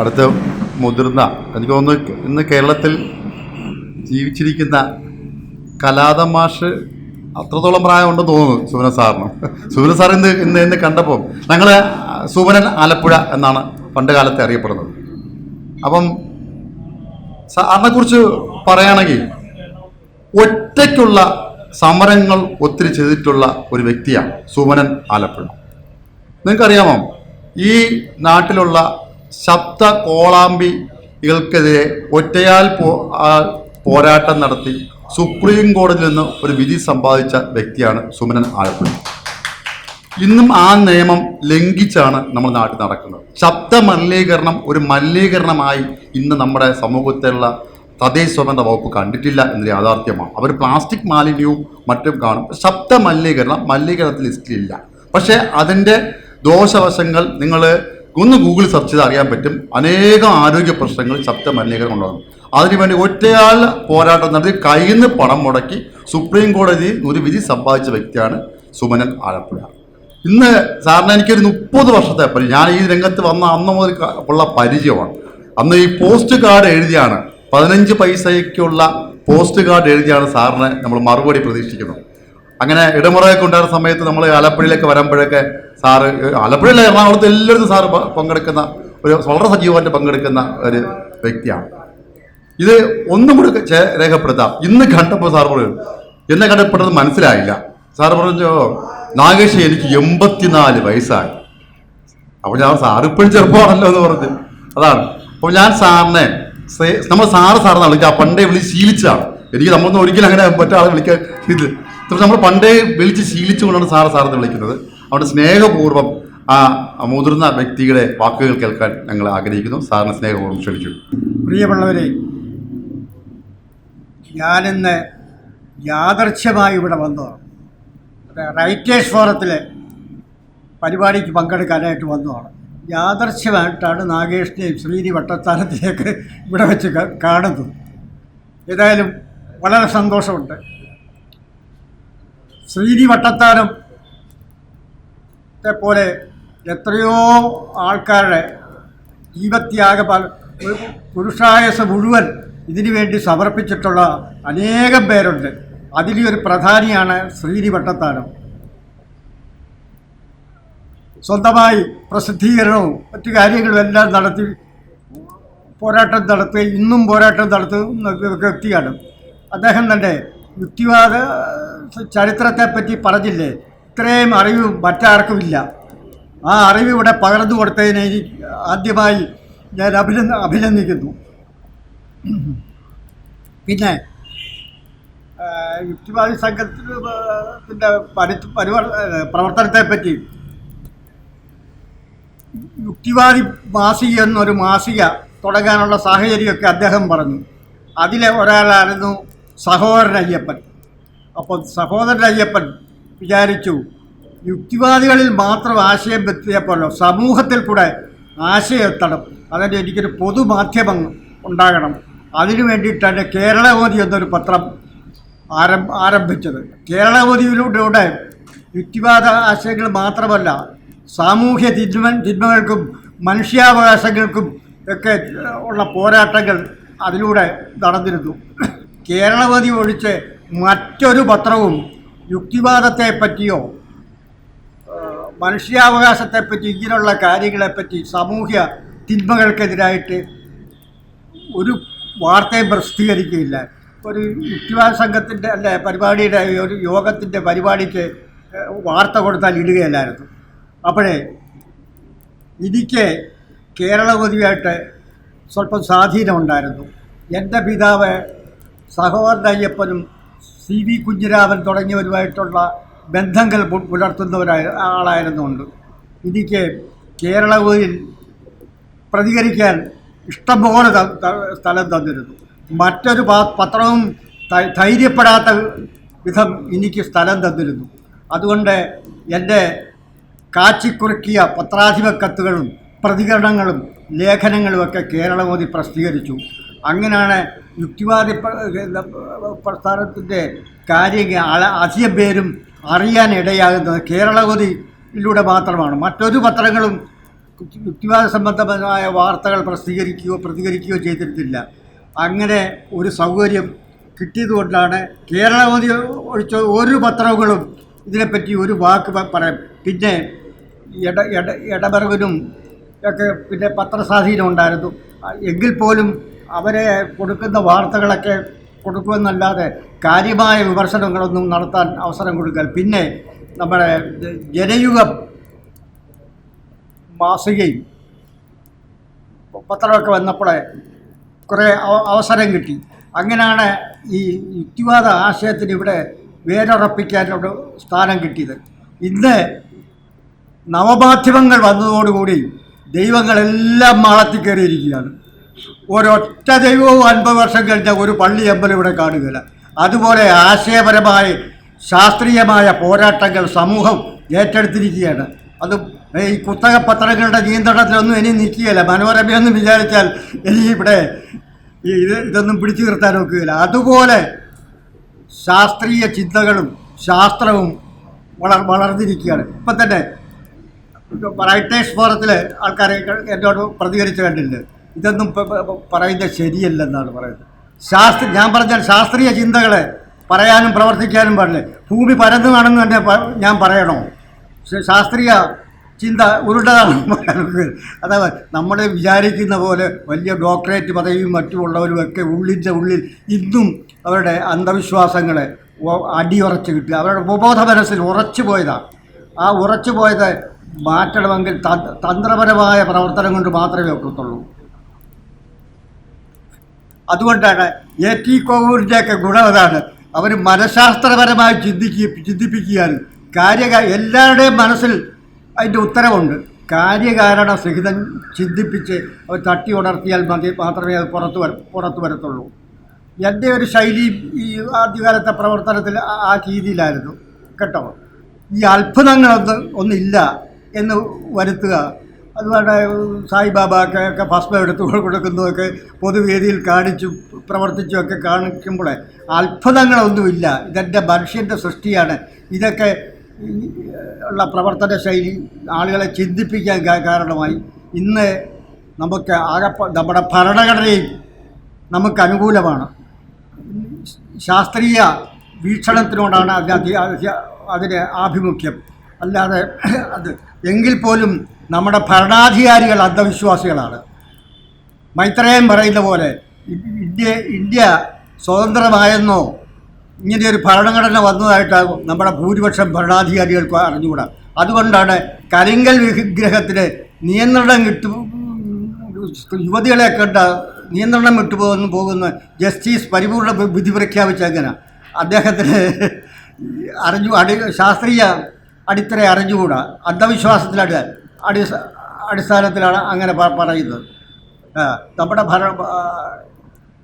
അടുത്ത മുതിർന്ന എനിക്ക് തോന്നുന്നു ഇന്ന് കേരളത്തിൽ ജീവിച്ചിരിക്കുന്ന കലാതമാഷ് അത്രത്തോളം പ്രായമുണ്ടെന്ന് തോന്നുന്നു സുബനൻ സാറിന്. സുബനൻ സാർ ഇന്ന് ഇന്ന് ഇന്ന് കണ്ടപ്പോൾ ഞങ്ങൾ സുബനൻ ആലപ്പുഴ എന്നാണ് പണ്ട് കാലത്തെ അറിയപ്പെടുന്നത്. അപ്പം സാറിനെ കുറിച്ച് പറയുകയാണെങ്കിൽ ഒറ്റയ്ക്കുള്ള സമരങ്ങൾ ഒത്തിരി ചെയ്തിട്ടുള്ള ഒരു വ്യക്തിയാണ് സുമനൻ ആലപ്പുഴ. നിങ്ങൾക്കറിയാമോ? ഈ നാട്ടിലുള്ള ശബ്ദ കോളാമ്പികൾക്കെതിരെ ഒറ്റയാൽ പോരാട്ടം നടത്തി സുപ്രീം കോടതിയിൽ നിന്ന് ഒരു വിധി സമ്പാദിച്ച വ്യക്തിയാണ് സുമനൻ ആലപ്പുഴ. ഇന്നും ആ നിയമം ലംഘിച്ചാണ് നമ്മൾ നാട്ടിൽ നടക്കുന്നത്. ശബ്ദ മലിനീകരണം ഒരു മലിനീകരണമായി ഇന്ന് നമ്മുടെ സമൂഹത്തിലുള്ള തദ്ദേശ സ്വതന്ത്ര വകുപ്പ് കണ്ടിട്ടില്ല എന്ന യാഥാർത്ഥ്യമാണ്. അവർ പ്ലാസ്റ്റിക് മാലിന്യവും മറ്റും കാണും. ശബ്ദ മലിനീകരണം മലിനീകരണത്തിൽ ലിസ്റ്റിലില്ല. പക്ഷേ അതിന്റെ ദോഷവശങ്ങൾ നിങ്ങൾ ഒന്ന് ഗൂഗിൾ സെർച്ച് ചെയ്ത് അറിയാൻ പറ്റും. അനേകം ആരോഗ്യ പ്രശ്നങ്ങൾ ശബ്ദ മലിനീകരണം ഉണ്ടാകും അതിനുവേണ്ടി ഒറ്റയാൾ പോരാട്ടം നടത്തി കയ്യിൽ നിന്ന് പണം മുടക്കി സുപ്രീം കോടതി ഒരു വിധി സമ്പാദിച്ച വ്യക്തിയാണ് സുമനൻ ആലപ്പുഴ. ഇന്ന് സാറിന് എനിക്കൊരു മുപ്പത് വർഷത്തെ പരിചയം. ഞാൻ ഈ രംഗത്ത് വന്ന അന്ന് മുതൽ ഉള്ള പരിചയമാണ്. അന്ന് ഈ പോസ്റ്റ് കാർഡ് എഴുതിയാണ്. പതിനഞ്ച് പൈസയ്ക്കുള്ള പോസ്റ്റ് കാർഡ് എഴുതിയാണ് സാറിന് നമ്മൾ മറുപടി പ്രതീക്ഷിക്കുന്നത് അങ്ങനെ ഇടമുറയൊക്കെ ഉണ്ടായിരുന്ന സമയത്ത് നമ്മൾ ആലപ്പുഴയിലേക്ക് വരുമ്പോഴൊക്കെ സാറ് ആലപ്പുഴയിലെ എറണാകുളത്ത് എല്ലായിടത്തും സാറ് പങ്കെടുക്കുന്ന ഒരു വളരെ സജീവമായിട്ട് പങ്കെടുക്കുന്ന ഒരു വ്യക്തിയാണ്. ഇത് ഒന്നും കൂടെ രേഖപ്പെടുത്താം. ഇന്ന് കണ്ടപ്പോൾ സാർ പറഞ്ഞു എന്നെ കണ്ടപ്പെട്ടത് മനസ്സിലായില്ല. സാർ പറഞ്ഞു നാഗേഷ് എനിക്ക് എൺപത്തിനാല് വയസ്സായി. അപ്പോൾ ഞാൻ സാർ ഇപ്പോഴും ചെറുപ്പമാണല്ലോ എന്ന് പറഞ്ഞു. അതാണ്. അപ്പോൾ ഞാൻ സാറിനെ നമ്മൾ സാറ് സാറെന്നാണ് വിളിക്കുക പണ്ടേ വിളിച്ച് ശീലിച്ചതാണ്. എനിക്ക് നമ്മളൊന്നും ഒരിക്കലും അങ്ങനെ മറ്റാളെ വിളിക്കാൻ ഇത് പക്ഷെ നമ്മൾ പണ്ടേ വിളിച്ച് ശീലിച്ചുകൊണ്ടാണ് സാറ് സാറെന്ന് വിളിക്കുന്നത്. അവിടെ സ്നേഹപൂർവം ആ മുതിർന്ന വ്യക്തികളെ വാക്കുകൾ കേൾക്കാൻ ഞങ്ങൾ ആഗ്രഹിക്കുന്നു. സാറിന് സ്നേഹപൂർവം ക്ഷണിച്ചു. പ്രിയമുള്ളവരെ ഞാനിന്ന് യാദർച്ഛമായി ഇവിടെ വന്നതാണ് റൈറ്റേഴ്സ് ഫോറത്തിലെ പരിപാടിക്ക് പങ്കെടുക്കാനായിട്ട് വന്നതാണ് യാദർച്ഛമായിട്ടാണ് നാഗേഷിനെയും ശ്രീനി വട്ടത്താനത്തിലേക്ക് ഇവിടെ വെച്ച് കാണുന്നത്. ഏതായാലും വളരെ സന്തോഷമുണ്ട്. ശ്രീനി വട്ടത്താനം പോലെ എത്രയോ ആൾക്കാരുടെ ജീവത്യാഗ പുരുഷായസ മുഴുവൻ ഇതിനു വേണ്ടി സമർപ്പിച്ചിട്ടുള്ള അനേകം പേരുണ്ട്. അതിലെ ഒരു പ്രധാനിയാണ് ശ്രീനി വട്ടത്താനം സ്വന്തമായി പ്രസിദ്ധീകരണവും മറ്റു കാര്യങ്ങളും എല്ലാം നടത്തി പോരാട്ടം നടത്തി ഇന്നും പോരാട്ടം നടത്തുന്ന വ്യക്തിയാണ്. അദ്ദേഹം തന്നെ യുക്തിവാദ ചരിത്രത്തെപ്പറ്റി പറഞ്ഞില്ലേ? ഇത്രയും അറിവ് മറ്റാർക്കുമില്ല ആ അറിവ് ഇവിടെ പകർന്നു കൊടുത്തതിനെ എനിക്ക് ആദ്യമായി ഞാൻ അഭിനന്ദ അഭിനന്ദിക്കുന്നു. പിന്നെ യുക്തിവാദി സംഘത്തിന്റെ പരി പരിവർ പ്രവർത്തനത്തെപ്പറ്റി യുക്തിവാദി മാസിക എന്നൊരു മാസിക തുടങ്ങാനുള്ള സാഹചര്യമൊക്കെ അദ്ദേഹം പറഞ്ഞു. അതിലെ ഒരാളായിരുന്നു സഹോദരൻ അയ്യപ്പൻ അപ്പോൾ സഹോദരൻ അയ്യപ്പൻ വിചാരിച്ചു യുക്തിവാദികളിൽ മാത്രം ആശയം എത്തിയപ്പോഴോ സമൂഹത്തിൽ കൂടെ ആശയം എത്തണം. അതിന് എനിക്കൊരു പൊതുമാധ്യമം ഉണ്ടാകണം. അതിനു വേണ്ടിയിട്ടാണ് കേരളമോദി എന്നൊരു പത്രം ആരം ആരംഭിച്ചത്. കേരളമോദിയിലൂടെ യുക്തിവാദ ആശയങ്ങൾ മാത്രമല്ല സാമൂഹ്യ തിന്മ തിന്മകൾക്കും മനുഷ്യാവകാശങ്ങൾക്കും ഒക്കെ ഉള്ള പോരാട്ടങ്ങൾ അതിലൂടെ നടന്നിരുന്നു. കേരളമതി ഒഴിച്ച് മറ്റൊരു പത്രവും യുക്തിവാദത്തെ പറ്റിയോ മനുഷ്യാവകാശത്തെ മനുഷ്യാവകാശത്തെപ്പറ്റി ഇങ്ങനെയുള്ള കാര്യങ്ങളെപ്പറ്റി സാമൂഹ്യ തിന്മകൾക്കെതിരായിട്ട് ഒരു വാർത്തയും പ്രസിദ്ധീകരിക്കുകയില്ല. ഒരു യുക്തിവാദ സംഘത്തിന്റെ അല്ലെ പരിപാടിയുടെ ഒരു യോഗത്തിന്റെ പരിപാടിക്ക് വാർത്ത കൊടുത്താൽ ഇടുകയല്ലായിരുന്നു. അപ്പോഴേ എനിക്ക് കേരളപതിയായിട്ട് സ്വല്പം സ്വാധീനമുണ്ടായിരുന്നു. എന്റെ പിതാവ് സഹോദരൻ അയ്യപ്പനും സി വി കുഞ്ഞിരാമൻ തുടങ്ങിയവരുമായിട്ടുള്ള ബന്ധങ്ങൾ പുലർത്തുന്നവരായ ആളായിരുന്നുകൊണ്ട് എനിക്ക് കേരളവിൽ പ്രതികരിക്കാൻ ഇഷ്ടംപോലെ സ്ഥലം തന്നിരുന്നു. മറ്റൊരു പത്രവും ധൈര്യപ്പെടാത്ത വിധം എനിക്ക് സ്ഥലം തന്നിരുന്നു. അതുകൊണ്ട് എന്റെ കാച്ചിക്കുറുക്കിയ പത്രാധിപ കത്തുകളും പ്രതികരണങ്ങളും ലേഖനങ്ങളുമൊക്കെ കേരളമോദി പ്രസിദ്ധീകരിച്ചു. അങ്ങനെയാണ് യുക്തിവാദി പ്രസ്ഥാനത്തിന്റെ കാര്യങ്ങൾ അധിക പേരും അറിയാനിടയാകുന്നത് കേരളഗതിയിലൂടെ മാത്രമാണ്. മറ്റൊരു പത്രങ്ങളും യുക്തിവാദ സംബന്ധമായ വാർത്തകൾ പ്രസിദ്ധീകരിക്കുകയോ പ്രതികരിക്കുകയോ ചെയ്തിരുന്നില്ല അങ്ങനെ ഒരു സൗകര്യം കിട്ടിയതുകൊണ്ടാണ് കേരളഗതി ഒഴിച്ച ഒരു പത്രങ്ങളും ഇതിനെപ്പറ്റി ഒരു വാക്ക് പറയാം പിന്നെ ഇട ഇട ഇടപെറകനും ഒക്കെ പിന്നെ പത്രസ്വാധീനം ഉണ്ടായിരുന്നു എങ്കിൽ പോലും അവരെ കൊടുക്കുന്ന വാർത്തകളൊക്കെ കൊടുക്കുമെന്നല്ലാതെ കാര്യമായ വിമർശനങ്ങളൊന്നും നടത്താൻ അവസരം കൊടുക്കാൻ. പിന്നെ നമ്മുടെ ജനയുഗം മാസികയും പത്രമൊക്കെ വന്നപ്പോൾ കുറേ അവസരം കിട്ടി. അങ്ങനെയാണ് ഈ യുക്തിവാദ ആശയത്തിന് ഇവിടെ വേരുറപ്പിക്കാനുള്ള സ്ഥാനം കിട്ടിയത്. ഇന്ന് നവമാധ്യമങ്ങൾ വന്നതോടുകൂടി ദൈവങ്ങളെല്ലാം മാളത്തിൽ കയറിയിരിക്കുകയാണ് ഒരൊറ്റ ദൈവവും അൻപത് വർഷം കഴിഞ്ഞ ഒരു പള്ളി അമ്പലം ഇവിടെ കാണുകയില്ല. അതുപോലെ ആശയപരമായ ശാസ്ത്രീയമായ പോരാട്ടങ്ങൾ സമൂഹം ഏറ്റെടുത്തിരിക്കുകയാണ്. അത് ഈ കുത്തക പത്രങ്ങളുടെ നിയന്ത്രണത്തിലൊന്നും ഇനി നിൽക്കുകയില്ല. മനോരമയൊന്നും വിചാരിച്ചാൽ ഇനി ഇവിടെ ഇത് ഇതൊന്നും പിടിച്ചു നിർത്താൻ നോക്കുകയില്ല അതുപോലെ ശാസ്ത്രീയ ചിന്തകളും ശാസ്ത്രവും വളർ വളർന്നിരിക്കുകയാണ്. ഇപ്പം തന്നെ റൈറ്റേഴ്സ് ഫോറത്തിൽ ആൾക്കാരെ എന്നോട് പ്രതികരിച്ച് കണ്ടിട്ടുണ്ട്. ഇതൊന്നും പറയുന്നത് ശരിയല്ലെന്നാണ് പറയുന്നത്. ശാസ്ത്ര ഞാൻ പറഞ്ഞാൽ ശാസ്ത്രീയ ചിന്തകളെ പറയാനും പ്രവർത്തിക്കാനും പാടില്ല. ഭൂമി പരന്നു നടന്നു തന്നെ ഞാൻ പറയണോ? ശാസ്ത്രീയ ചിന്ത ഉരുണ്ടതാണ് അതായത് നമ്മൾ വിചാരിക്കുന്ന പോലെ വലിയ ഡോക്ടറേറ്റ് പദവിയും മറ്റുമുള്ളവരുമൊക്കെ ഉള്ളിന്റെ ഉള്ളിൽ ഇന്നും അവരുടെ അന്ധവിശ്വാസങ്ങളെ അടിയുറച്ച് കിട്ടുക. അവരുടെ ഉപബോധ മനസ്സിൽ ഉറച്ചു പോയതാണ് ആ ഉറച്ചു പോയത് മാറ്റണമെങ്കിൽ തന്ത്രപരമായ പ്രവർത്തനം കൊണ്ട് മാത്രമേ ഒക്കത്തുള്ളൂ. അതുകൊണ്ടാണ് എ ടി കോവൂരിന്റെയൊക്കെ ഗുണം അതാണ് അവർ മനഃശാസ്ത്രപരമായി ചിന്തിക്കുക ചിന്തിപ്പിക്കുകയാണ്. കാര്യ എല്ലാവരുടെയും മനസ്സിൽ അതിന്റെ ഉത്തരവുണ്ട്. കാര്യകാരണ സഹിതം ചിന്തിപ്പിച്ച് അവർ തട്ടി ഉണർത്തിയാൽ മതി മാത്രമേ അത് പുറത്ത് വര പുറത്ത് വരത്തുള്ളൂ. എന്റെ ഒരു ശൈലി ഈ ആദ്യകാലത്തെ പ്രവർത്തനത്തിൽ ആ രീതിയിലായിരുന്നു. കേട്ടോ? ഈ അത്ഭുതങ്ങളൊന്നും ഒന്നില്ല എന്ന് വരുത്തുക അതുപോലെ സായിബാബ ഒക്കെ ഭസ്മം എടുത്തു കൊടുക്കുന്നതൊക്കെ പൊതുവേദിയിൽ കാണിച്ചു പ്രവർത്തിച്ചുമൊക്കെ കാണിക്കുമ്പോൾ അത്ഭുതങ്ങളൊന്നുമില്ല. ഇതെന്റെ മനുഷ്യന്റെ സൃഷ്ടിയാണ്. ഇതൊക്കെ ഉള്ള പ്രവർത്തന ശൈലി ആളുകളെ ചിന്തിപ്പിക്കാൻ കാരണമായി. ഇന്ന് നമുക്ക് ആകെ നമ്മുടെ ഭരണഘടനയും നമുക്ക് അനുകൂലമാണ്. ശാസ്ത്രീയ വീക്ഷണത്തിനോടാണ് അതിന് അതിന് ആഭിമുഖ്യം. അല്ലാതെ അത് എങ്കിൽ പോലും നമ്മുടെ ഭരണാധികാരികൾ അന്ധവിശ്വാസികളാണ്. മൈത്രേയം പറയുന്ന പോലെ ഇന്ത്യ ഇന്ത്യ സ്വതന്ത്രമായെന്നോ ഇങ്ങനെയൊരു ഭരണഘടന വന്നതായിട്ടാകും നമ്മുടെ ഭൂരിപക്ഷം ഭരണാധികാരികൾക്ക് അറിഞ്ഞുകൂടാ. അതുകൊണ്ടാണ് കരിങ്കൽ വിഗ്രഹത്തിന് നിയന്ത്രണം കിട്ടും യുവതികളെ കണ്ട നിയന്ത്രണം വിട്ടുപോകുന്നു പോകുന്ന ജസ്റ്റിസ് പരിപൂർണ വിധി പ്രഖ്യാപിച്ചങ്ങനെ അദ്ദേഹത്തിന് അറിഞ്ഞു അടി ശാസ്ത്രീയ അടിത്തറ അറിഞ്ഞുകൂടാ? അന്ധവിശ്വാസത്തിലാണ് അടി അടിസ്ഥാനത്തിലാണ് അങ്ങനെ പറയുന്നത്. നമ്മുടെ ഭര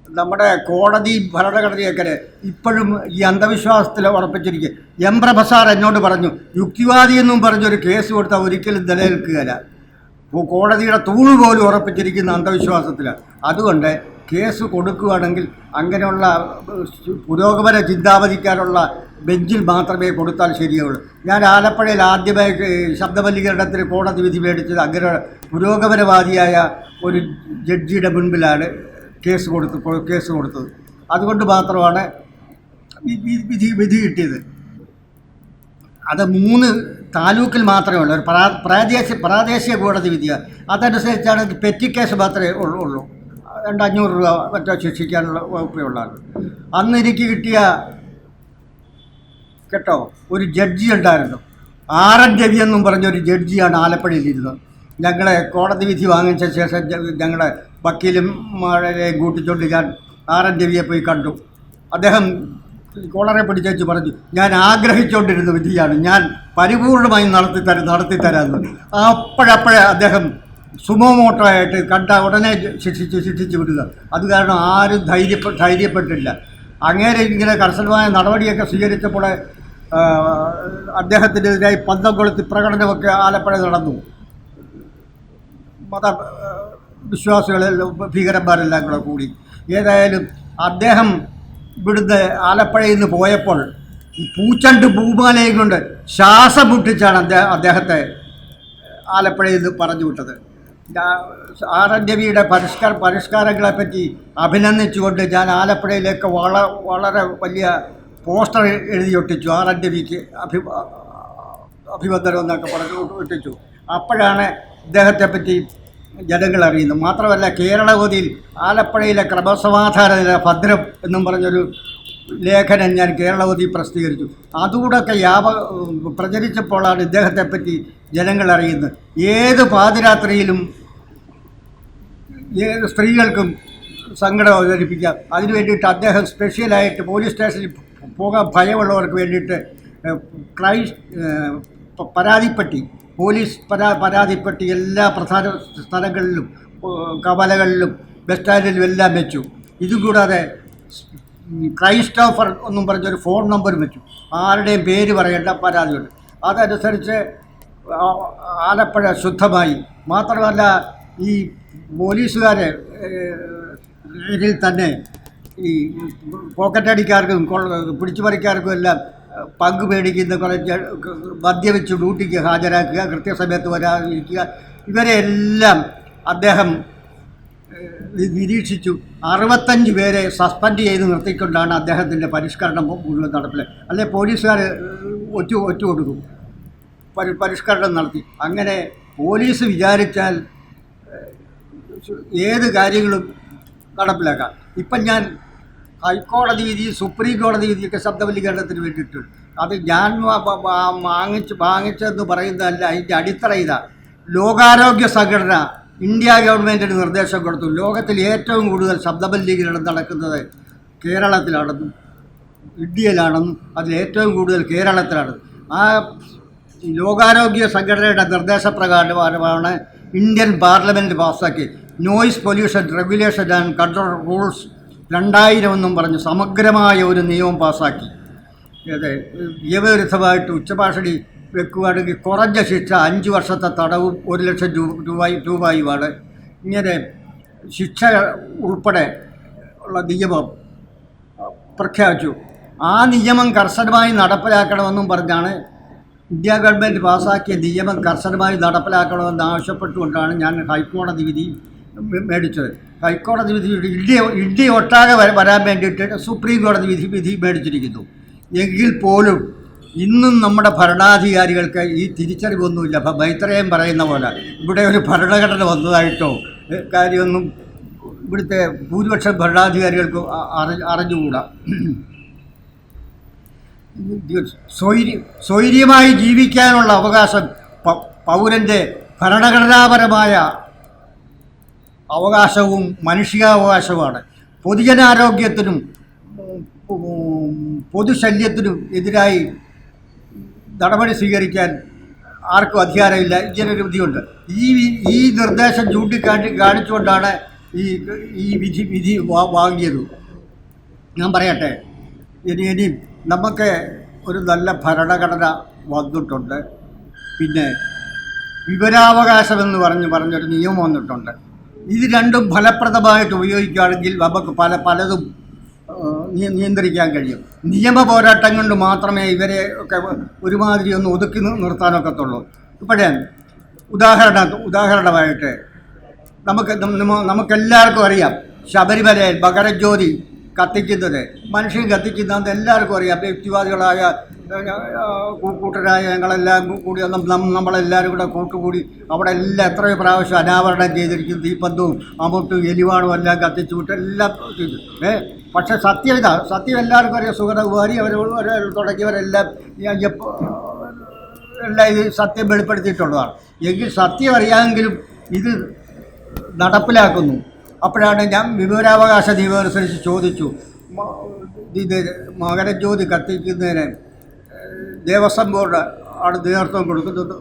നമ്മുടെ കോടതി ഭരണഘടനയൊക്കെ ഇപ്പോഴും ഈ അന്ധവിശ്വാസത്തിൽ ഉറപ്പിച്ചിരിക്കുക എം. പ്രഭസാർ എന്നോട് പറഞ്ഞു യുക്തിവാദി എന്നും പറഞ്ഞൊരു കേസ് കൊടുത്താൽ ഒരിക്കലും നിലനിൽക്കുകയില്ല. കോടതിയുടെ തൂണ് പോലും ഉറപ്പിച്ചിരിക്കുന്ന അന്ധവിശ്വാസത്തിലാണ്. അതുകൊണ്ട് കേസ് കൊടുക്കുകയാണെങ്കിൽ അങ്ങനെയുള്ള പുരോഗമന ചിന്താപതിക്കാനുള്ള ബെഞ്ചിൽ മാത്രമേ കൊടുത്താൽ ശരിയുള്ളൂ. ഞാൻ ആലപ്പുഴയിൽ ആദ്യമായി ശബ്ദമലികരണത്തിന് കോടതി വിധി മേടിച്ചത് അങ്ങനെ പുരോഗമനവാദിയായ ഒരു ജഡ്ജിയുടെ മുൻപിലാണ് കേസ് കൊടുത്ത് കേസ് കൊടുത്തത്. അതുകൊണ്ട് മാത്രമാണ് വിധി വിധി കിട്ടിയത്. അത് മൂന്ന് താലൂക്കിൽ മാത്രമേ ഉള്ളൂ. ഒരു പ്രാ- പ്രാദേശിക പ്രാദേശിക കോടതി വിധിയാണ്. അതനുസരിച്ചാണ് പെറ്റി കേസ് മാത്രമേ ഉള്ളൂ. രണ്ട് അഞ്ഞൂറ് രൂപ മറ്റോ ശിക്ഷിക്കാനുള്ള വകുപ്പേ ഉള്ളായിരുന്നു അന്ന് എനിക്ക് കിട്ടിയ കേട്ടോ ഒരു ജഡ്ജി ഉണ്ടായിരുന്നു. ആർ എൻ രവി എന്നും പറഞ്ഞൊരു ജഡ്ജിയാണ് ആലപ്പുഴയിലിരുന്നത്. ഞങ്ങളെ കോടതി വിധി വാങ്ങിച്ച ശേഷം ഞങ്ങളെ വക്കീലും കൂട്ടിക്കൊണ്ട് ഞാൻ ആർ എൻ രവിയെ പോയി കണ്ടു. അദ്ദേഹം കോളറെ പിടിച്ചു പറഞ്ഞു ഞാൻ ആഗ്രഹിച്ചുകൊണ്ടിരുന്ന വിധിയാണ് ഞാൻ പരിപൂർണമായി നടത്തി തരാം നടത്തി തരാമെന്ന് അപ്പോഴപ്പോഴേ അദ്ദേഹം സുമോമോട്ടോ ആയിട്ട് കണ്ട ഉടനെ ശിക്ഷിച്ച് ശിക്ഷിച്ച് വിടുക. അത് കാരണം ആരും ധൈര്യപ്പെ ധൈര്യപ്പെട്ടില്ല. അങ്ങേരെ ഇങ്ങനെ കർശനമായ നടപടിയൊക്കെ സ്വീകരിച്ചപ്പോൾ അദ്ദേഹത്തിനെതിരായി പന്തം കൊളുത്തി പ്രകടനമൊക്കെ ആലപ്പുഴ നടന്നു. മത വിശ്വാസികളെല്ലാം ഭീകരന്മാരെല്ലാം കൂടെ കൂടി. ഏതായാലും അദ്ദേഹം ഇവിടുന്ന് ആലപ്പുഴയിൽ നിന്ന് പോയപ്പോൾ ഈ പൂച്ചണ്ട് പൂമാലയും കൊണ്ട് ശ്വാസം മുട്ടിച്ചാണ് അദ്ദേഹം അദ്ദേഹത്തെ ആലപ്പുഴയിൽ നിന്ന് പറഞ്ഞു വിട്ടത്. രവിയുടെ പരിഷ്കാര പരിഷ്കാരങ്ങളെ പറ്റി അഭിനന്ദിച്ചുകൊണ്ട് ഞാൻ ആലപ്പുഴയിലേക്ക് വള വളരെ വലിയ പോസ്റ്റർ എഴുതി ഒട്ടിച്ചു രവിക്ക് അഭി അഭിവന്ദനം എന്നൊക്കെ പറഞ്ഞു ഒട്ടിച്ചു. അപ്പോഴാണ് ഇദ്ദേഹത്തെ പറ്റി ജനങ്ങൾ അറിയുന്നത്. മാത്രമല്ല കേരളവതിയിൽ ആലപ്പുഴയിലെ ക്രമസമാധാന നില ഭദ്രം എന്നും പറഞ്ഞൊരു ലേഖനം ഞാൻ കേരളവതി പ്രസിദ്ധീകരിച്ചു. അതുകൂടൊക്കെ യാവ പ്രചരിച്ചപ്പോഴാണ് ഇദ്ദേഹത്തെ പറ്റി ജനങ്ങൾ അറിയുന്നത്. ഏത് പാതിരാത്രിയിലും ഏത് സ്ത്രീകൾക്കും സങ്കടം അവതരിപ്പിക്കാം. അതിനു വേണ്ടിയിട്ട് അദ്ദേഹം സ്പെഷ്യലായിട്ട് പോലീസ് സ്റ്റേഷനിൽ പോകാൻ ഭയമുള്ളവർക്ക് വേണ്ടിയിട്ട് പ- പരാതിപ്പെട്ടി പോലീസ് പരാ പരാതിപ്പെട്ടി എല്ലാ പ്രധാന സ്ഥലങ്ങളിലും കവലകളിലും ബസ് സ്റ്റാൻഡിലും എല്ലാം വെച്ചു. ഇതും കൂടാതെ ക്രൈസ്റ്റ് ഓഫർ എന്നും പറഞ്ഞൊരു ഫോൺ നമ്പറും വെച്ചു. ആരുടെയും പേര് പറയേണ്ട പരാതിയുണ്ട്. അതനുസരിച്ച് ആലപ്പുഴ ശുദ്ധമായി. മാത്രമല്ല ഈ പോലീസുകാരെ ഇതിൽ തന്നെ ഈ പോക്കറ്റടിക്കാർക്കും പിടിച്ചു പിടിച്ചുപറിക്കാർക്കും എല്ലാം പങ്ക് മേടിക്കുന്ന കുറേ മദ്യവെച്ച് ഡ്യൂട്ടിക്ക് ഹാജരാക്കുക കൃത്യസമയത്ത് വരാതിരിക്കുക ഇവരെയെല്ലാം അദ്ദേഹം നിരീക്ഷിച്ചു. അറുപത്തഞ്ച് പേരെ സസ്പെൻഡ് ചെയ്ത് നിർത്തിക്കൊണ്ടാണ് അദ്ദേഹത്തിന്റെ പരിഷ്കരണം മുഴുവൻ നടപ്പിലെ അല്ലെ പോലീസുകാർ ഒറ്റ ഒറ്റ കൊടുക്കും പരി പരിഷ്കരണം നടത്തി. അങ്ങനെ പോലീസ് വിചാരിച്ചാൽ ഏത് കാര്യങ്ങളും നടപ്പിലാക്കാം. ഇപ്പം ഞാൻ ഹൈക്കോടതി വിധി സുപ്രീം കോടതി വിധിയൊക്കെ ശബ്ദമലികരണത്തിന് വേണ്ടിയിട്ടുണ്ട് അത് ഞാൻ വാങ്ങിച്ച് വാങ്ങിച്ചെന്ന് പറയുന്നതല്ല അതിന്റെ അടിത്തറ ഇതാ. ലോകാരോഗ്യ സംഘടന ഇന്ത്യ ഗവൺമെന്റിന് നിർദ്ദേശം കൊടുത്തു. ലോകത്തിൽ ഏറ്റവും കൂടുതൽ ശബ്ദമലിനീകരണം നടക്കുന്നത് കേരളത്തിലാണെന്നും ഇന്ത്യയിലാണെന്നും അതിൽ ഏറ്റവും കൂടുതൽ കേരളത്തിലാണ് ആ ലോകാരോഗ്യ സംഘടനയുടെ നിർദ്ദേശപ്രകാരമാണ് ഇന്ത്യൻ പാർലമെന്റ് പാസ്സാക്കി noise pollution regulation and control rules രണ്ടായിരം എന്നും പറഞ്ഞ് സമഗ്രമായ ഒരു നിയമം പാസ്സാക്കി അതെ നിയമവിരുദ്ധമായിട്ട് ഉച്ചഭാഷണി വെക്കുകയാണെങ്കിൽ കുറഞ്ഞ ശിക്ഷ അഞ്ച് വർഷത്തെ തടവും ഒരു ലക്ഷം രൂപ രൂപയും രൂപയുമാണ്. ഇങ്ങനെ ശിക്ഷ ഉൾപ്പെടെ ഉള്ള നിയമം പ്രഖ്യാപിച്ചു. ആ നിയമം കർശനമായി നടപ്പിലാക്കണമെന്നും പറഞ്ഞാണ് ഇന്ത്യ ഗവൺമെന്റ് പാസാക്കിയ നിയമം കർശനമായി നടപ്പിലാക്കണമെന്ന് ആവശ്യപ്പെട്ടുകൊണ്ടാണ് ഞാൻ ഹൈക്കോടതി വിധി മേടിച്ചത്. ഹൈക്കോടതി വിധി ഇന്ത്യ ഇന്ത്യ ഒട്ടാകെ വരാൻ വേണ്ടിയിട്ട് സുപ്രീം കോടതി വിധി വിധി മേടിച്ചിരിക്കുന്നു. എങ്കിൽ പോലും ഇന്നും നമ്മുടെ ഭരണാധികാരികൾക്ക് ഈ തിരിച്ചറിവൊന്നുമില്ല. അപ്പം മൈത്രേയം പറയുന്ന പോലെ ഇവിടെ ഒരു ഭരണഘടന വന്നതായിട്ടോ കാര്യമൊന്നും ഇവിടുത്തെ ഭൂരിപക്ഷം ഭരണാധികാരികൾക്ക് അറി- അറിഞ്ഞുകൂടാ. സ്വൈര്യ സ്വൈര്യമായി ജീവിക്കാനുള്ള അവകാശം പൗരന്റെ ഭരണഘടനാപരമായ അവകാശവും മനുഷ്യാവകാശവുമാണ്. പൊതുജനാരോഗ്യത്തിനും പൊതുശല്യത്തിനും എതിരായി നടപടി സ്വീകരിക്കാൻ ആർക്കും അധികാരമില്ല. ഇങ്ങനൊരു വിധിയുണ്ട് ഈ ഈ നിർദ്ദേശം ചൂണ്ടിക്കാട്ടി കാണിച്ചുകൊണ്ടാണ് ഈ ഈ വിധി വിധി വാങ്ങിയത്. ഞാൻ പറയട്ടെ ഇനി ഇനി നമുക്ക് ഒരു നല്ല ഭരണഘടന വന്നിട്ടുണ്ട്. പിന്നെ വിവരാവകാശമെന്ന് പറഞ്ഞ് പറഞ്ഞൊരു നിയമം വന്നിട്ടുണ്ട്. ഇത് രണ്ടും ഫലപ്രദമായിട്ട് ഉപയോഗിക്കുകയാണെങ്കിൽ നമുക്ക് പല പലതും നിയന്ത്രിക്കാൻ കഴിയും. നിയമ പോരാട്ടം കൊണ്ട് മാത്രമേ ഇവരെ ഒക്കെ ഒരുമാതിരി ഒന്ന് ഒതുക്കി നിർത്താനൊക്കത്തുള്ളൂ. ഇപ്പോഴേ ഉദാഹരണ ഉദാഹരണമായിട്ട് നമുക്ക് നമുക്കെല്ലാവർക്കും അറിയാം. ശബരിമലയിൽ മകരജ്യോതി കത്തിക്കുന്നത്. മനുഷ്യൻ കത്തിക്കുന്നതെന്ന് എല്ലാവർക്കും അറിയാം. വ്യക്തിവാദികളായ കൂട്ടരായ ഞങ്ങളെല്ലാം കൂടി നമ്മളെല്ലാവരും കൂടെ കൂട്ടുകൂടി അവിടെ എല്ലാം എത്രയോ പ്രാവശ്യം അനാവരണം ചെയ്തിരിക്കും തീപ്പന്തവും അമുട്ടും എലിവാണും എല്ലാം കത്തിച്ചു വിട്ട് എല്ലാം ചെയ്തു. ഏ പക്ഷെ സത്യം ഇതാ സത്യം എല്ലാവർക്കും അറിയാം. സുഗതകുമാരി അവർ തുടങ്ങിയവരെല്ലാം എല്ലാം ഇത് സത്യം വെളിപ്പെടുത്തിയിട്ടുള്ളതാണ്. എങ്കിൽ സത്യം അറിയാമെങ്കിലും ഇത് നടപ്പിലാക്കുന്നു. അപ്പോഴാണ് ഞാൻ വിവരാവകാശ നിയമം അനുസരിച്ച് ചോദിച്ചു ഇത് മകരജ്യോതി കത്തിക്കുന്നതിന് ദേവസ്വം ബോർഡ് ആണ് നേതൃത്വം കൊടുക്കുന്നത്.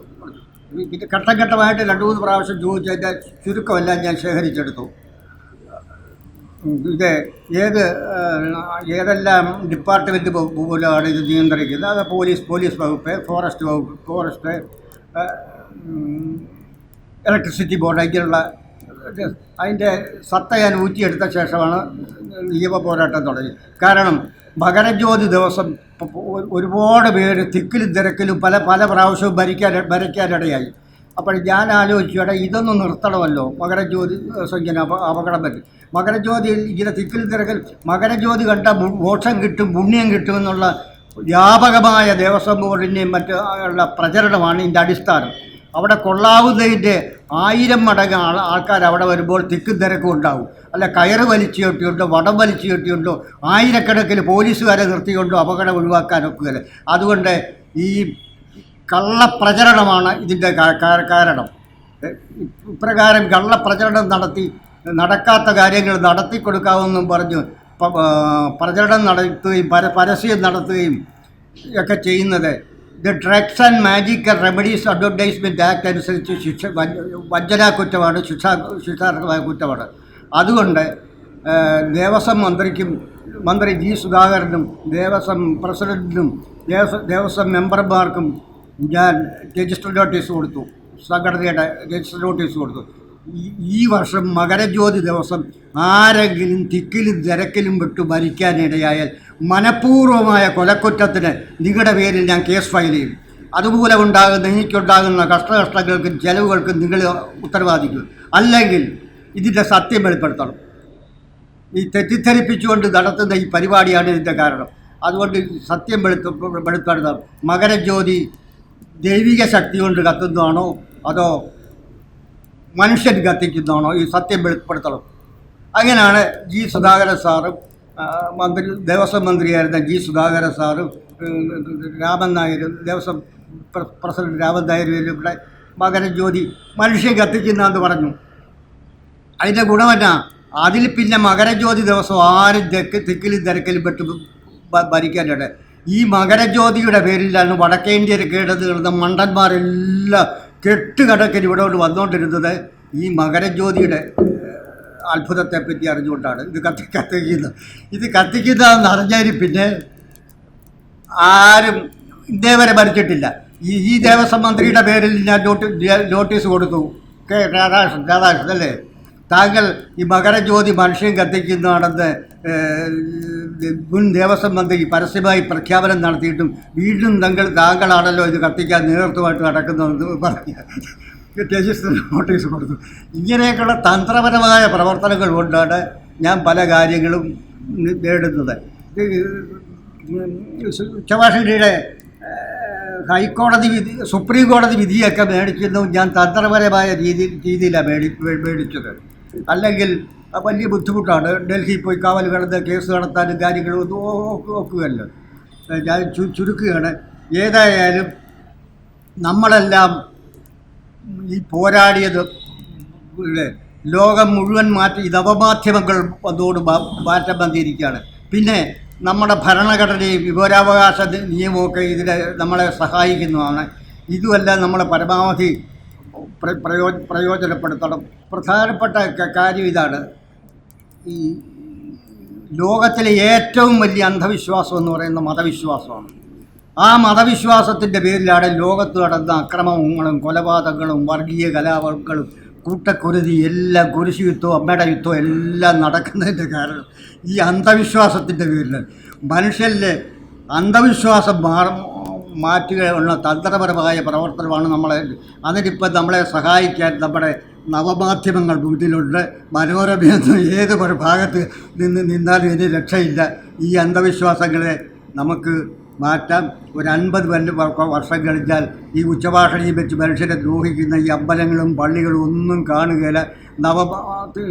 ഇത് ഘട്ടം ഘട്ടമായിട്ട് രണ്ട് മൂന്ന് പ്രാവശ്യം ചോദിച്ചതിന്റെ ചുരുക്കമെല്ലാം ഞാൻ ശേഖരിച്ചെടുത്തു. ഇത് ഏത് ഏതെല്ലാം ഡിപ്പാർട്ട്മെന്റ് മൂലമാണ് ഇത് നിയന്ത്രിക്കുന്നത്? അത് പോലീസ് പോലീസ് വകുപ്പ് ഫോറസ്റ്റ് വകുപ്പ് ഫോറസ്റ്റ് ഇലക്ട്രിസിറ്റി ബോർഡ് അങ്ങനെയുള്ള അതിന്റെ സത്ത ഞാൻ ഊറ്റിയെടുത്ത ശേഷമാണ് നിയമ പോരാട്ടം തുടങ്ങി. കാരണം മകരജ്യോതി ദിവസം ഒരുപാട് പേര് തിക്കിലും തിരക്കിലും പല പല പ്രാവശ്യവും ഭരിക്കാൻ ഭരിക്കാനിടയായി. അപ്പോൾ ഞാൻ ആലോചിച്ചു എടാ ഇതൊന്നും നിർത്തണമല്ലോ. മകരജ്യോതി ഇങ്ങനെ അപ അപകടം പറ്റി. മകരജ്യോതി ഇങ്ങനെ തിക്കിൽ തിരക്കിൽ മകരജ്യോതി കണ്ട മോക്ഷം കിട്ടും പുണ്യം കിട്ടും എന്നുള്ള വ്യാപകമായ ദേവസ്വം ബോർഡിന്റെയും മറ്റുള്ള പ്രചരണമാണ് ഇതിന്റെ അടിസ്ഥാനം. അവിടെ കൊള്ളാവുന്നതിന്റെ ആയിരം മടങ്ങ് ആൾ ആൾക്കാർ അവിടെ വരുമ്പോൾ തിക്കും തിരക്കും ഉണ്ടാവും. അല്ല കയറ് വലിച്ചു കെട്ടിയുണ്ടോ വടം വലിച്ചു കെട്ടിയുണ്ടോ ആയിരക്കണക്കിന് പോലീസുകാരെ നിർത്തിക്കൊണ്ടോ അപകടം ഒഴിവാക്കാനൊക്കുകയില്ല അതുകൊണ്ട് ഈ കള്ളപ്രചരണമാണ് ഇതിന്റെ കാരണം. ഇപ്രകാരം കള്ളപ്രചരണം നടത്തി നടക്കാത്ത കാര്യങ്ങൾ നടത്തി കൊടുക്കാമെന്നും പറഞ്ഞു പ്രചരണം നടത്തുകയും പര പരസ്യം നടത്തുകയും ഒക്കെ ചെയ്യുന്നത് the drugs and magical remedies advertisement act അനുസരിച്ച് ശിക്ഷ വഞ്ച- വഞ്ചനാ കുറ്റമാണ് ശിക്ഷാ ശിക്ഷാർഹമായ കുറ്റമാണ് അതുകൊണ്ട് ദേവസ്വം മന്ത്രിക്കും മന്ത്രി ജി സുധാകരനും ദേവസ്വം ദേവസ്വം ദേവസ്വം മെമ്പർമാർക്കും ഞാൻ രജിസ്റ്റർ നോട്ടീസ് കൊടുത്തു. സംഘടനയുടെ രജിസ്റ്റർ നോട്ടീസ് കൊടുത്തു. ഈ- വർഷം മകരജ്യോതി ദിവസം ആരെങ്കിലും തിക്കിലും തിരക്കിലും വിട്ടു മരിക്കാനിടയായാൽ മനഃപൂർവമായ കൊലക്കുറ്റത്തിന് നിങ്ങളുടെ പേരിൽ ഞാൻ കേസ് ഫയൽ ചെയ്യും. അതുപോലെ ഉണ്ടാകുന്ന എനിക്കുണ്ടാകുന്ന കഷ്ടനഷ്ടങ്ങൾക്കും ചെലവുകൾക്കും നിങ്ങൾ ഉത്തരവാദിക്കും. അല്ലെങ്കിൽ ഇതിന്റെ സത്യം വെളിപ്പെടുത്തണം. ഈ തെറ്റിദ്ധരിപ്പിച്ചുകൊണ്ട് നടത്തുന്ന ഈ പരിപാടിയാണ് ഇതിന്റെ കാരണം. അതുകൊണ്ട് സത്യം വെളുത്ത വെളിപ്പെടുത്തണം. മകരജ്യോതി ദൈവിക ശക്തി കൊണ്ട് കത്തുന്നതാണോ അതോ മനുഷ്യൻ കത്തിക്കുന്നതാണോ ഈ സത്യം വെളിപ്പെടുത്തണം. അങ്ങനെയാണ് ജി സുധാകരൻ സാറും മന്ത്രി ദേവസ്വം മന്ത്രിയായിരുന്ന ജി സുധാകരൻ സാറും രാമൻ നായരും ദേവസ്വം പ്രസിഡന്റ് രാമൻ നായരും ഇവിടെ മകരജ്യോതി മനുഷ്യൻ കത്തിക്കുന്നതെന്ന് പറഞ്ഞു. അതിന്റെ ഗുണമെന്നാ? അതിൽ പിന്നെ മകരജ്യോതി ദിവസം ആരും തെക്ക് തെക്കിലും തിരക്കിലും പെട്ട് ഭരിക്കാനുണ്ട് ഈ മകരജ്യോതിയുടെ പേരിലാണ് വടക്കേ ഇന്ത്യയിൽ കിടന്ന മണ്ടന്മാരെല്ലാം കെട്ടുകടക്കിന് ഇവിടോട്ട് വന്നുകൊണ്ടിരുന്നത് ഈ മകരജ്യോതിയുടെ അത്ഭുതത്തെപ്പറ്റി അത്ഭുതത്തെ പറ്റി അറിഞ്ഞുകൊണ്ടാണ്. ഇത് കത്തി കത്തിക്കുന്നത് ഇത് കത്തിക്കുന്നതെന്ന് അറിഞ്ഞാൽ പിന്നെ ആരും ഇതേവരെ മരിച്ചിട്ടില്ല. ഈ ഈ ദേവസ്വം മന്ത്രിയുടെ പേരിൽ ഞാൻ നോട്ടി നോട്ടീസ് കൊടുത്തു. കെ രാധാകൃഷ്ണൻ രാധാകൃഷ്ണൻ അല്ലേ? താങ്കൾ ഈ മകരജ്യോതി മനുഷ്യൻ കത്തിക്കുന്നതാണെന്ന് മുൻ ദേവസ്വം മന്ത്രി പരസ്യമായി പ്രഖ്യാപനം നടത്തിയിട്ടും വീണ്ടും തങ്ങൾ താങ്കളാണല്ലോ ഇത് കത്തിക്കാൻ നേതൃത്വമായിട്ട് നടക്കുന്നതെന്ന് പറഞ്ഞു രജിസ്റ്റർ നോട്ടീസ് കൊടുത്തു. ഇങ്ങനെയൊക്കെയുള്ള തന്ത്രപരമായ പ്രവർത്തനങ്ങൾ കൊണ്ടാണ് ഞാൻ പല കാര്യങ്ങളും നേടുന്നത്. ഉച്ചഭാഷയുടെ ഹൈക്കോടതി വിധി സുപ്രീം കോടതി വിധിയൊക്കെ മേടിക്കുന്നതും ഞാൻ തന്ത്രപരമായ രീതി രീതിയിലാണ് മേടി മേടിച്ചത്. അല്ലെങ്കിൽ വലിയ ബുദ്ധിമുട്ടാണ്. ഡൽഹിയിൽ പോയി കാവൽ കിടന്ന് കേസ് നടത്താനും കാര്യങ്ങളും നോക്കുകയല്ലോ ഞാൻ ചു- ചുരുക്കുകയാണ്. ഏതായാലും നമ്മളെല്ലാം ഈ പോരാടിയത് ലോകം മുഴുവൻ മാറ്റി ഈ നവമാധ്യമങ്ങൾ അതോട് മാറ്റം വന്നിരിക്കുകയാണ്. പിന്നെ നമ്മുടെ ഭരണഘടനയും വിവരാവകാശ നിയമമൊക്കെ ഇതിനെ നമ്മളെ സഹായിക്കുന്നതാണ്. ഇതുമെല്ലാം നമ്മളെ പരമാവധി പ്ര- പ്രയോ പ്രയോജനപ്പെടുത്തണം. പ്രധാനപ്പെട്ട കാര്യം ഇതാണ്. ഈ ലോകത്തിലെ ഏറ്റവും വലിയ അന്ധവിശ്വാസം എന്ന് പറയുന്ന മതവിശ്വാസമാണ്. ആ മതവിശ്വാസത്തിന്റെ പേരിലാണ് ലോകത്ത് നടന്ന അക്രമങ്ങളും കൊലപാതകങ്ങളും വർഗീയ കലാപങ്ങളും കൂട്ടക്കുരുതി എല്ലാം കുരിശു യുദ്ധവും അമ്മയുടെ യുദ്ധവും എല്ലാം നടക്കുന്നതിന്റെ കാരണം ഈ അന്ധവിശ്വാസത്തിന്റെ പേരിലാണ്. മനുഷ്യരിലെ അന്ധവിശ്വാസം മാറ മാറ്റുകയുള്ള തന്ത്രപരമായ പ്രവർത്തനമാണ് നമ്മളെ അതിനിപ്പോൾ നമ്മളെ സഹായിക്കാൻ നമ്മുടെ നവമാധ്യമങ്ങൾ വീട്ടിലുണ്ട്. മനോരമയെന്ന് ഏത് ഒരു ഭാഗത്ത് നിന്ന് നിന്നാലും ഇനി രക്ഷയില്ല. ഈ അന്ധവിശ്വാസങ്ങളെ നമുക്ക് മാറ്റാം. ഒരു അൻപത് വല്ല വ- വർഷം കഴിഞ്ഞാൽ ഈ ഉച്ചഭാഷണിയും വെച്ച് മനുഷ്യരെ ദ്രോഹിക്കുന്ന ഈ അമ്പലങ്ങളും പള്ളികളും ഒന്നും കാണുകയില്ല നവ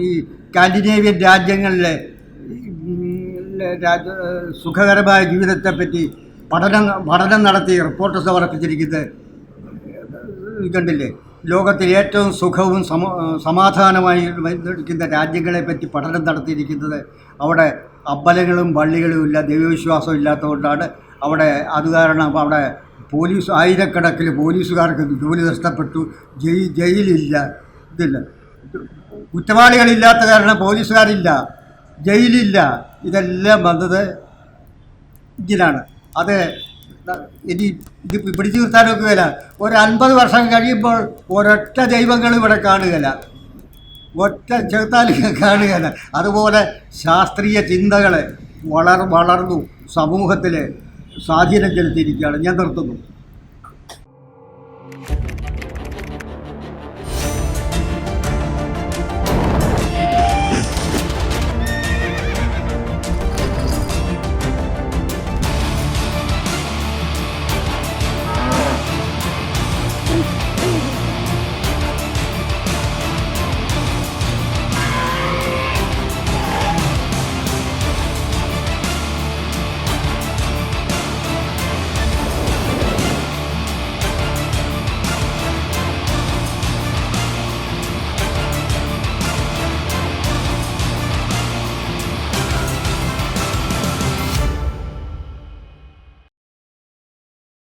ഈ സ്കാൻഡിനേവിയൻ രാജ്യങ്ങളിലെ സുഖകരമായ ജീവിതത്തെപ്പറ്റി പഠനം പഠനം നടത്തി റിപ്പോർട്ട് സമർപ്പിച്ചിരിക്കുന്നത് കണ്ടില്ലേ? ലോകത്തിൽ ഏറ്റവും സുഖവും സമ സമാധാനമായി ഇരിക്കുന്ന രാജ്യങ്ങളെ പറ്റി പഠനം നടത്തിയിരിക്കുന്നത് അവിടെ അമ്പലങ്ങളും പള്ളികളും ഇല്ല ദൈവവിശ്വാസം ഇല്ലാത്തതുകൊണ്ടാണ്. അവിടെ അത് കാരണം അവിടെ പോലീസ് ആയിരക്കണക്കിന് പോലീസുകാർക്ക് ജോലി നഷ്ടപ്പെട്ടു. ജയി ജയിലില്ല. ഇതില്ല. കുറ്റവാളികളില്ലാത്ത കാരണം പോലീസുകാരില്ല. ജയിലില്ല. ഇതെല്ലാം വന്നത് ഇതിലാണ് അത് ഇനി ഇത് പിടിച്ചു നിർത്താനൊക്കുകയില്ല ഒരു അൻപത് വർഷം കഴിയുമ്പോൾ ഒരൊറ്റ ദൈവങ്ങൾ ഇവിടെ കാണുകയില്ല. ഒറ്റ ചെറുത്താൽ കാണുകയില്ല. അതുപോലെ ശാസ്ത്രീയ ചിന്തകൾ വളർ വളർന്നു സമൂഹത്തിൽ സ്വാധീനം ചെലുത്തിയിരിക്കുകയാണ് ഞാൻ നിർത്തുന്നു.